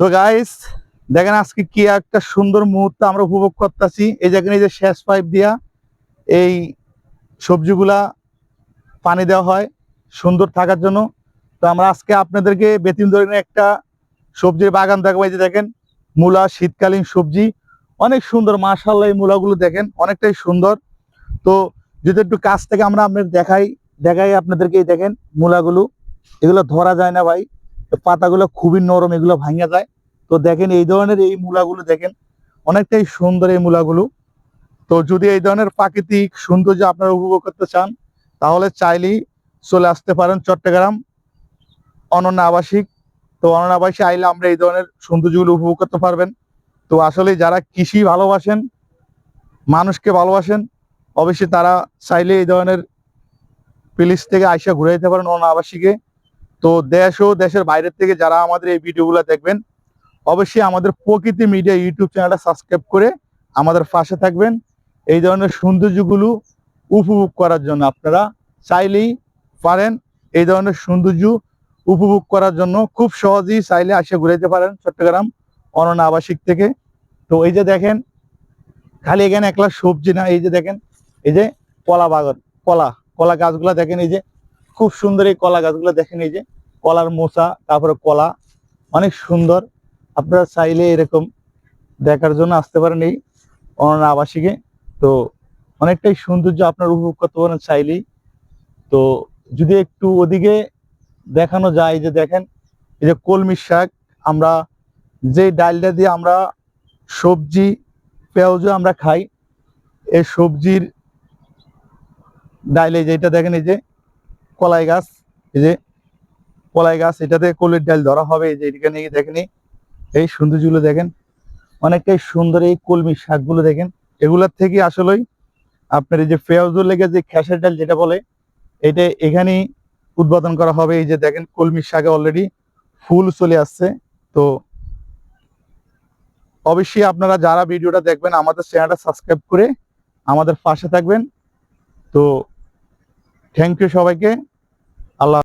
তো গাইস দেখেন আজকে কি একটা সুন্দর মুহূর্ত আমরা উপভোগ করতেছি। এই যে এখানে এই যে শেষ পাইপ দিয়া এই সবজিগুলা পানি দেওয়া হয়, সুন্দর থাকার জন্য। তো আমরা আজকে আপনাদেরকে বেতিন ধরনের একটা সবজির বাগান দেখাবো। এই যে দেখেন, মূলা, শীতকালীন সবজি, অনেক সুন্দর মাশাল্লাহ এই মূলাগুলো দেখেন, অনেকটাই সুন্দর। তো যদি একটু কাছ থেকে আমরা আপনাদের দেখাই দেখাই আপনাদেরকে দেখেন মূলাগুলো। এগুলো ধরা যায় না ভাই। পাতাগুলো খুবই নরম, এগুলো ভাঙা যায়। তো দেখেন এই ধরনের এই মূলাগুলো দেখেন, অনেকটাই সুন্দর এই মূলাগুলো। তো যদি এই ধরনের প্রাকৃতিক সৌন্দর্য আপনারা উপভোগ করতে চান, তাহলে চাইলেই চলে আসতে পারেন চট্টগ্রাম, অনন্য আবাসিক। তো অনন্য আবাসিক আইলে আমরা এই ধরনের সৌন্দর্যগুলো উপভোগ করতে পারবেন। তো আসলে যারা কৃষি ভালোবাসেন, মানুষকে ভালোবাসেন, অবশ্যই তারা চাইলে এই ধরনের প্লেস থেকে আইসা ঘুরে যেতে পারেন অনন্য আবাসিকে। তো দেশ ও দেশের বাইরের থেকে যারা আমাদের এই ভিডিওগুলো দেখবেন, অবশ্যই আমাদের প্রকৃতি মিডিয়া ইউটিউব চ্যানেলটা সাবস্ক্রাইব করে আমাদের পাশে থাকবেন। এই ধরনের সৌন্দর্যগুলো উপভোগ করার জন্য আপনারা চাইলেই পারেন। এই ধরনের সৌন্দর্য উপভোগ করার জন্য খুব সহজেই চাইলে আসে ঘুরাইতে পারেন চট্টগ্রাম অনন্য আবাসিক থেকে। তো এই যে দেখেন, খালি এখানে একলা সবজি না, এই যে দেখেন, এই যে কলা বাগান, কলা কলা গাছগুলা দেখেন, এই যে খুব সুন্দর এই কলা গাছগুলো দেখেন এই যে, কলার মোচা, তারপরে কলা, অনেক সুন্দর। আপনারা চাইলে এরকম দেখার জন্য আসতে পারেন এই অনন্য আবাসিকে। তো অনেকটাই সৌন্দর্য আপনার উপভোগ করতে পারেন চাইলেই। তো যদি একটু ওদিকে দেখানো যায় যে দেখেন, এই যে কলমি শাক, আমরা যে ডালটা দিয়ে আমরা সবজি, পেঁয়াজও আমরা খাই, এই সবজির ডাইলে যেটা দেখেন এই যে কলাই গাছ, এই যে কলাই গাছ, এটাতে কলের ডাল ধরা হবে, এই যে এখানে দেখেন এই- সৌন্দর্যগুলো দেখেন। অনেকটাই সুন্দর এই কলমি শাকগুলো দেখেন। এগুলার থেকে আসলেই আপনার এই যে পেঁয়াজুর লেগে যে খেসের ডাল যেটা বলে, এটা এখানেই উৎপাদন করা হবে। এই যে দেখেন কলমি শাকে অলরেডি ফুল চলে আসছে। তো অবশ্যই আপনারা যারা ভিডিওটা দেখবেন, আমাদের চ্যানেলটা সাবস্ক্রাইব করে আমাদের পাশে থাকবেন। তো থ্যাংক ইউ সবাইকে। আল্লাহ